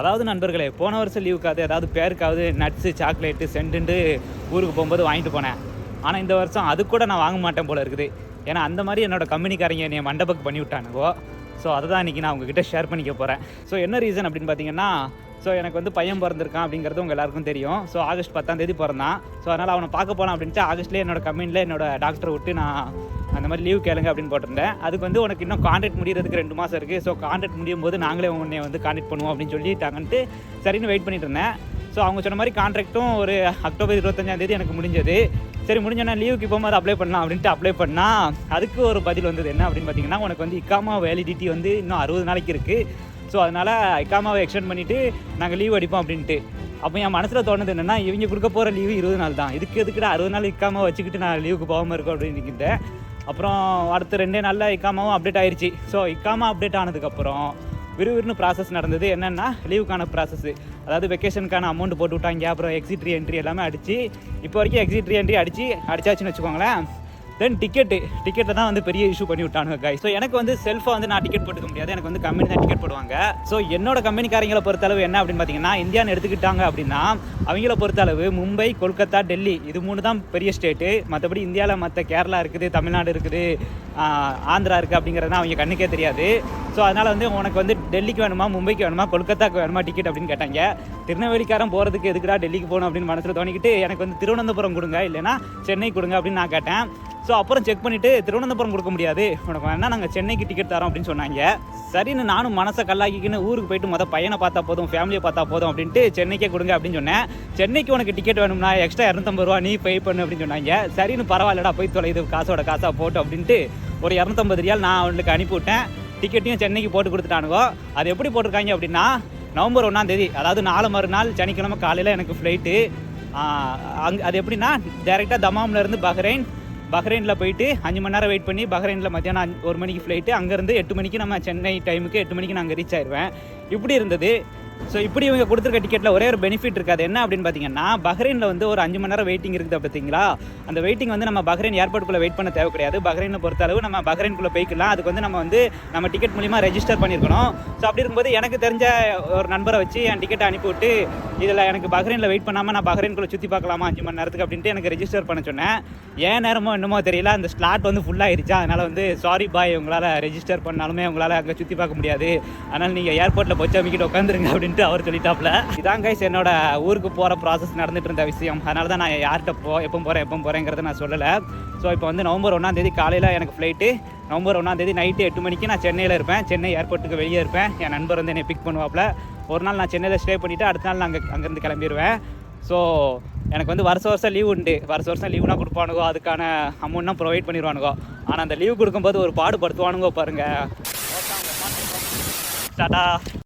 அதாவது நண்பர்களே போன வருஷம் லீவுக்காவது ஏதாவது பேருக்காவது நட்ஸு சாக்லேட்டு சென்ட்டுன்ட்டு ஊருக்கு போகும்போது வாங்கிட்டு போனேன். ஆனால் இந்த வருஷம் அது கூட நான் வாங்க மாட்டேன் போல இருக்குது. ஏன்னா அந்த மாதிரி என்னோடய கம்பெனிக்காரங்க என்னை மண்டபக்கு பண்ணி விட்டானுங்கோ ஸோ அதை தான் இன்றைக்கி நான் உங்ககிட்ட ஷேர் பண்ணிக்க போகிறேன் ஸோ என்ன ரீசன் அப்படின்னு பார்த்தீங்கன்னா ஸோ எனக்கு வந்து பையன் பிறந்திருக்கான் அப்படிங்கிறது உங்கள் எல்லாருக்கும் தெரியும். ஸோ ஆகஸ்ட் பத்தாம் தேதி பிறந்தான். ஸோ அதனால் அவனை பார்க்க போனான் அப்படின்ட்டு ஆகஸ்ட்லேயே என்னோட கம்பெனியில் என்னோட டாக்டரை விட்டு நான் அந்த மாதிரி லீவ் கேளுங்க அப்படின்னு போட்டிருந்தேன். அதுக்கு வந்து உனக்கு இன்னும் கான்டாக்ட் முடியறதுக்கு ரெண்டு மாதம் இருக்குது ஸோ கான்டாக்ட் முடியும் போது நாங்களே உன்னை வந்து கான்டாக்ட் பண்ணுவோம் அப்படின்னு சொல்லிட்டாங்கன்ட்டு சரின்னு வெயிட் பண்ணிட்டு இருந்தேன். ஸோ அவங்க சொன்ன மாதிரி கான்ட்ராக்ட்டும் ஒரு அக்டோபர் இருபத்தஞ்சாம் தேதி எனக்கு முடிஞ்சது. சரி முடிஞ்சோன்னா லீவுக்கு போகும்போது அப்ளை பண்ணலாம் அப்படின்ட்டு அப்ளை பண்ணால் அதுக்கு ஒரு பதில் வந்தது என்ன அப்படின்னு பார்த்தீங்கன்னா உனக்கு வந்து இக்காமா வேலிடிட்டி வந்து இன்னும் அறுபது நாளைக்கு இருக்குது ஸோ அதனால் இக்காமாவை எக்ஸ்டெண்ட் பண்ணிவிட்டு நாங்கள் லீவ் அடிப்போம் அப்படின்ட்டு. அப்போ என் மனசில் தோணுது என்னென்னா இவங்க கொடுக்க போகிற லீவு இருபது நாள் தான். இதுக்கு எதுக்குடா அறுபது நாள் இக்காமல் வச்சுக்கிட்டு நான் லீவுக்கு போகாமல் இருக்கோம் அப்படின்னு இருந்தேன் அப்புறம் அடுத்த ரெண்டே நாளில் இக்காமாவும் அப்டேட் ஆயிடுச்சு ஸோ இக்காமா அப்டேட் ஆனதுக்கப்புறம் விறுவிறுனு ப்ராசஸ் நடந்தது. என்னென்னா லீவுக்கான ப்ராசஸ் அதாவது வெக்கேஷனுக்கான அமௌண்ட் போட்டு விட்டாங்க. அப்புறம் எக்ஸிட் என்ட்ரி எல்லாமே அடித்து இப்போ வரைக்கும் எக்ஸிட் என்ட்ரி அடிச்சு அடிச்சாச்சுன்னு வச்சுக்கோங்களேன். தென் டிக்கெட்டு டிக்கெட்டை தான் வந்து பெரிய இஷ்யூ பண்ணி விட்டானுங்க காய் ஸோ எனக்கு வந்து செல்ஃபாக வந்து நான் டிக்கெட் போட்டுக்க முடியாது. எனக்கு வந்து கம்பெனி தான் டிக்கெட் போடுவாங்க. ஸோ என்னோட கம்பெனிக்காரங்களை பொறுத்தளவு என்ன அப்படின்னு பார்த்தீங்கன்னா இந்தியான்னு எடுத்துக்கிட்டாங்க அப்படின்னா அவங்கள பொறுத்தளவு மும்பை கொல்கத்தா டெல்லி இது மூணு தான் பெரிய ஸ்டேட்டு மற்றபடி இந்தியாவில் மற்ற கேரளா இருக்குது தமிழ்நாடு இருக்குது ஆந்திரா இருக்குது அப்படிங்கிறது அவங்க கண்ணுக்கே தெரியாது. ஸோ அதனால் வந்து உனக்கு வந்து டெல்லிக்கு வேணுமா மும்பைக்கு வேணுமா கொல்கத்தாக்கு வேணுமா டிக்கெட் அப்படின்னு கேட்டாங்க. திருநெல்வேலிக்காரன் போகிறதுக்கு எதுக்குடா டெல்லிக்கு போகணும் அப்படின்னு மனசில் தோணிக்கிட்டு எனக்கு வந்து திருவனந்தபுரம் கொடுங்க இல்லைன்னா சென்னை கொடுங்க அப்படின்னு நான் கேட்டேன். ஸோ அப்புறம் செக் பண்ணிவிட்டு திருவனந்தபுரம் கொடுக்க முடியாது. உனக்கு வேணா நாங்கள் சென்னைக்கு டிக்கெட் தரோம் அப்படின்னு சொன்னாங்க. சரின்னு நானும் மனசை கல்லாக்கிக்கின்னு ஊருக்கு போயிட்டு மொதல் பையனை பார்த்தா போதும் ஃபேமிலியை பார்த்தா போதும் அப்படின்ட்டு சென்னைக்கே கொடுங்க அப்படின்னு சொன்னேன். சென்னைக்கு உனக்கு டிக்கெட் வேணும்னா எக்ஸ்ட்ரா இரநூத்தம்பது ரூபா நீ பே பண்ணு அப்படின்னு சொன்னாங்க. சரின்னு பரவாயில்லடா போய் தொலைது காசோட காசாக போட்டு அப்படின்ட்டு ஒரு இரநூத்தம்பது ரியால் நான் அவனுக்கு அனுப்பிவிட்டேன் டிக்கெட்டையும் சென்னைக்கு போட்டு கொடுத்துட்டானுங்கோ. அது எப்படி போட்டிருக்காங்க அப்படின்னா நவம்பர் ஒன்றாம் தேதி அதாவது நாலு மறுநாள் சனிக்கிழமை காலையில் எனக்கு ஃப்ளைட்டு அங்கே அது எப்படின்னா டேரெக்டாக தமாம்லேருந்து பஹ்ரைன் பஹ்ரைனில் போயிட்டு அஞ்சு மணி நேரம் வெயிட் பண்ணி பஹ்ரைனில் மத்தியானம் ஒரு மணிக்கு ஃப்ளைட்டு அங்கேருந்து எட்டு மணிக்கு நம்ம சென்னை டைமுக்கு எட்டு மணிக்கு நாங்கள் ரீச் ஆயிடுவேன் இப்படி இருந்தது. ஸோ இப்படி இவங்க கொடுத்துருக்க டிக்கெட்டில் ஒரே ஒரு பெனிஃபிட் இருக்காது என்ன அப்படின்னு பார்த்தீங்கன்னா பஹ்ரைனில் வந்து ஒரு அஞ்சு மணி நேரம் வெயிட்டிங் இருக்குது பார்த்தீங்களா அந்த வெயிட்டிங் வந்து நம்ம பஹ்ரைன் ஏர்போர்ட்டுக்குள்ளே வெயிட் பண்ண தேவை கிடையாது பஹ்ரைனை பொறுத்த அளவு நம்ம பஹ்ரைனுக்குள்ளே போய்க்கலாம். அதுக்கு வந்து நம்ம வந்து நம்ம டிக்கெட் மூலிமா ரெஜிஸ்டர் பண்ணியிருக்கணும் ஸோ அப்படி இருக்கும்போது எனக்கு தெரிஞ்ச ஒரு நண்பரை வச்சு என் டிக்கெட்டை அனுப்பிவிட்டு இதில் எனக்கு பஹ்ரைனில் வெயிட் பண்ணாமல் நான் பஹ்ரைனுக்குள்ளே சுற்றி பார்க்கலாமா அஞ்சு மணி நேரத்துக்கு அப்படின்ட்டு எனக்கு ரெஜிஸ்டர் பண்ண சொன்னேன். ஏன் நேரமோ என்னமோ தெரியல. அந்த ஸ்லாட் வந்து ஃபுல்லாகிருச்சா அதனால் வந்து சாரி பாய் உங்களால் ரெஜிஸ்டர் பண்ணாலுமே உங்களால் அங்கே சுற்றி பார்க்க முடியாது. அதனால் நீங்கள் ஏர்போர்ட்டில் போச்சு அமைக்கிட்டு உட்காந்துருங்க அப்படின்ட்டு அவர் சொல்லிட்டாப்ல இதான் கைஸ் என்னோட ஊருக்கு போகிற ப்ராசஸ் நடந்துட்டு இருந்த விஷயம். அதனால தான் நான் யார்கிட்ட போ எப்போ போகிறேன் எப்போ போகிறேங்கிறத நான் சொல்லலை. ஸோ இப்போ வந்து நவம்பர் ஒன்றாம் தேதி காலையில் எனக்கு ஃப்ளைட்டு நவம்பர் ஒன்றாம் தேதி நைட்டு எட்டு மணிக்கு நான் சென்னையில் இருப்பேன். சென்னை ஏர்போர்ட்டுக்கு வெளியே இருப்பேன். என் நண்பர் வந்து என்னை பிக் பண்ணுவாப்ல ஒரு நாள் நான் சென்னையில் ஸ்டே பண்ணிவிட்டு அடுத்த நாள் நான் அங்கே அங்கேருந்து கிளம்பிடுவேன் ஸோ எனக்கு வந்து வருஷ வருஷம் லீவ் உண்டு. வருஷ வருஷம் லீவ்னா கொடுப்பானுங்கோ அதுக்கான அமௌண்ட்லாம் ப்ரொவைட் பண்ணிடுவானுங்கோ ஆனால் அந்த லீவ் கொடுக்கும்போது ஒரு பாடுபடுத்துவானுங்கோ பாருங்கள் டாடா